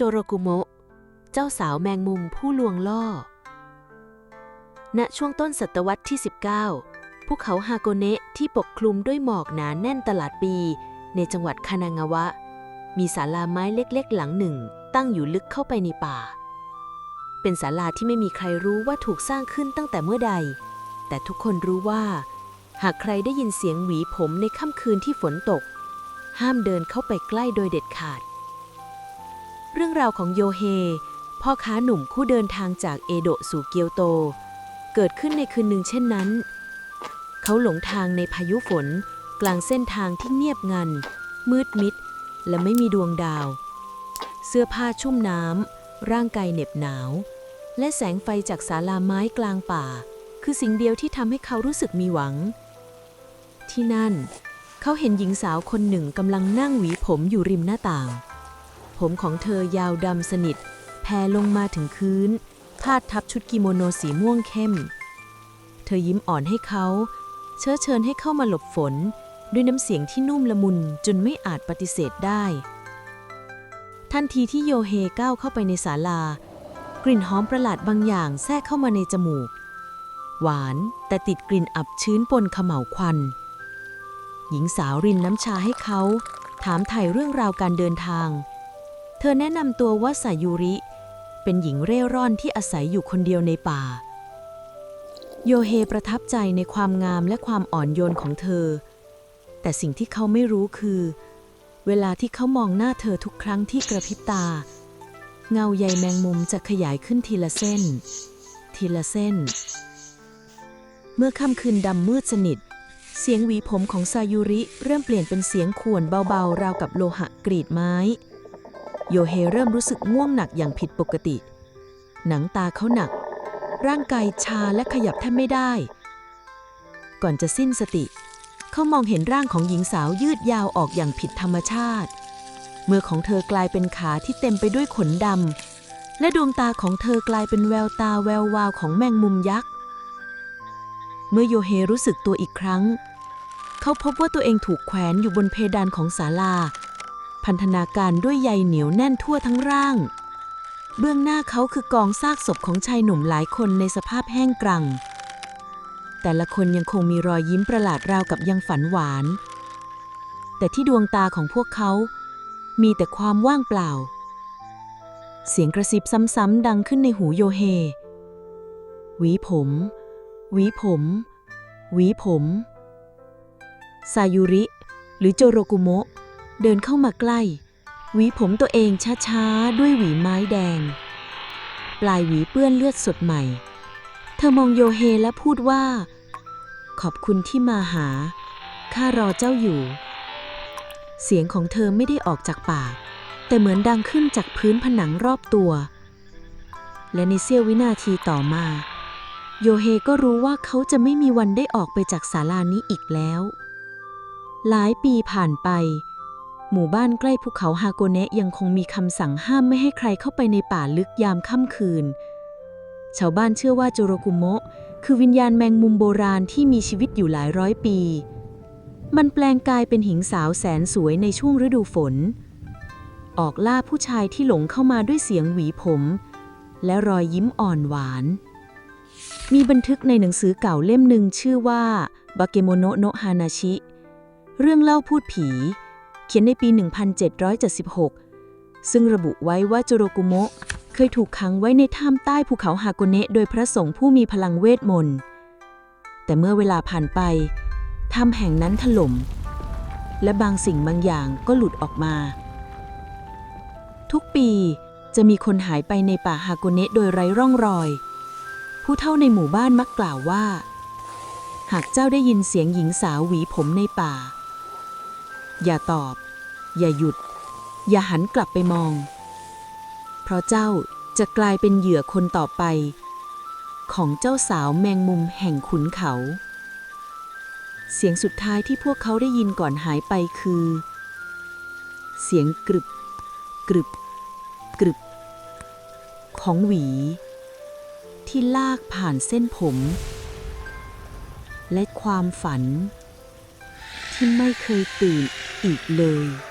โจโรกุโมะ เจ้าสาวแมงมุมผู้ลวงล่อ ณ ช่วงต้นศตวรรษที่ 19 ภูเขาฮาโกเนะที่ปกคลุมด้วยหมอกหนาแน่นตลาดปี ในจังหวัดคานางาวะ มีศาลาไม้เล็กๆ หลังหนึ่ง ตั้งอยู่ลึกเข้าไปในป่า เป็นศาลาที่ไม่มีใครรู้ว่าถูกสร้างขึ้นตั้งแต่เมื่อใด แต่ทุกคนรู้ว่า หากใครได้ยินเสียงหวีผมในค่ำคืนที่ฝนตก ห้ามเดินเข้าไปใกล้โดยเด็ดขาด เรื่องราวของโยเฮ พ่อค้าหนุ่มคู่เดินทางจากเอโดะสู่เกียวโต เกิดขึ้นในคืนหนึ่งเช่นนั้น เขาหลงทางในพายุฝน กลางเส้นทางที่เงียบงัน มืดมิด และไม่มีดวงดาว เสื้อผ้าชุ่มน้ำร่างกายเหน็บหนาว และแสงไฟจากศาลาไม้กลางป่า คือสิ่งเดียวที่ทำให้เขารู้สึกมีหวัง ที่นั่น เขาเห็นหญิงสาวคนหนึ่งกำลังนั่งหวีผมอยู่ริมหน้าต่าง ผมของเธอยาวดำสนิท แผ่ลงมาถึงพื้นพาดทับชุดกิโมโนสีม่วงเข้ม เธอยิ้มอ่อนให้เขา เชื้อเชิญให้เข้ามาหลบฝน ด้วยน้ำเสียงที่นุ่มละมุนจนไม่อาจปฏิเสธได้ ทันทีที่โยเฮก้าวเข้าไปในศาลา กลิ่นหอมประหลาดบางอย่างแทรกเข้ามาในจมูก หวานแต่ติดกลิ่นอับชื้นปนเขม่าวควัน หญิงสาวรินน้ำชาให้เขา ถามไถ่เรื่องราวการเดินทาง เธอแนะนำตัวว่าสายุริ เป็นหญิงเร่ร่อนที่อาศัยอยู่คนเดียวในป่า โยเฮประทับใจในความงามและความอ่อนโยนของเธอ แต่สิ่งที่เขาไม่รู้คือ เวลาที่เขามองหน้าเธอทุกครั้งที่กระพริบตา เงาใยแมงมุมจะขยายขึ้นทีละเส้น ทีละเส้น เมื่อค่ำคืนดำมืดสนิทเสียงหวีผมของซายุริเริ่มเปลี่ยนเป็นเสียงข่วนเบาๆ ราวกับโลหะกรีดไม้ โยเฮเริ่มรู้สึกง่วงหนักอย่างผิดปกติ หนังตาเขาหนัก ร่างกายชาและขยับแทบไม่ได้ ก่อนจะสิ้นสติ เขามองเห็นร่างของหญิงสาวยืดยาวออกอย่างผิดธรรมชาติ มือของเธอกลายเป็นขาที่เต็มไปด้วยขนดำและดวงตาของเธอกลายเป็นแววตาแวววาวของแมงมุมยักษ์เมื่อโยเฮรู้สึกตัวอีกครั้ง เขาพบว่าตัวเองถูกแขวนอยู่บนเพดานของศาลา พันธนาการด้วยใยเหนียวแน่นทั่วทั้งร่าง เบื้องหน้าเขาคือกองซากศพของชายหนุ่มหลายคนในสภาพแห้งกรัง แต่ละคนยังคงมีรอยยิ้มประหลาดราวกับยังฝันหวาน แต่ที่ดวงตาของพวกเขา มีแต่ความว่างเปล่า เสียงกระซิบซ้ำๆดังขึ้นในหูโยเฮ หวีผม หวีผม หวีผม ซายุริ หรือโจโรกุโมะ เดินเข้ามาใกล้ หวีผมตัวเองช้าๆ ด้วยหวีไม้แดง ปลายหวีเปื้อนเลือดสดใหม่ เธอมองโยเฮและพูดว่า ขอบคุณที่มาหา ข้ารอเจ้าอยู่ เสียงของเธอไม่ได้ออกจากปาก แต่เหมือนดังขึ้นจากพื้นผนังรอบตัว และในเสี้ยววินาทีต่อมา โยเฮก็รู้ว่าเขาจะไม่มีวันได้ออกไปจากศาลานี้อีกแล้ว หลายปีผ่านไป หมู่บ้านใกล้ภูเขาฮาโกเนะยังคงมีคำสั่งห้ามไม่ให้ใครเข้าไปในป่าลึกยามค่ำคืน ชาวบ้านเชื่อว่าโจโรกุโมะ คือวิญญาณแมงมุมโบราณที่มีชีวิตอยู่หลายร้อยปี มันแปลงกายเป็นหญิงสาวแสนสวยในช่วงฤดูฝน ออกล่าผู้ชายที่หลงเข้ามาด้วยเสียงหวีผม และรอยยิ้มอ่อนหวาน มีบันทึกในหนังสือเก่าเล่มหนึ่งชื่อว่าบาเกโมโนโนฮานาชิ เรื่องเล่าพูดผี เขียนในปี 1776 ซึ่งระบุไว้ว่าโจโรกุโมะเคยถูกขังไว้ในถ้ำใต้ภูเขาฮาโกเนะโดยพระสงฆ์ผู้มีพลังเวทมนต์ แต่เมื่อเวลาผ่านไป ถ้ำแห่งนั้นถล่ม และบางสิ่งบางอย่างก็หลุดออกมา ทุกปีจะมีคนหายไปในป่าฮาโกเนะโดยไร้ร่องรอย ผู้เฒ่าในหมู่บ้านมักกล่าวว่า หากเจ้าได้ยินเสียงหญิงสาวหวีผมในป่า อย่าตอบ อย่าหยุด อย่าหันกลับไปมอง เพราะเจ้าจะกลายเป็นเหยื่อคนต่อไป ของเจ้าสาวแมงมุมแห่งขุนเขา เสียงสุดท้ายที่พวกเขาได้ยินก่อนหายไปคือ เสียงกรึบ กรึบ กรึบ ของหวี ที่ลากผ่านเส้นผม และความฝัน ที่ไม่เคยตื่นอีกเลย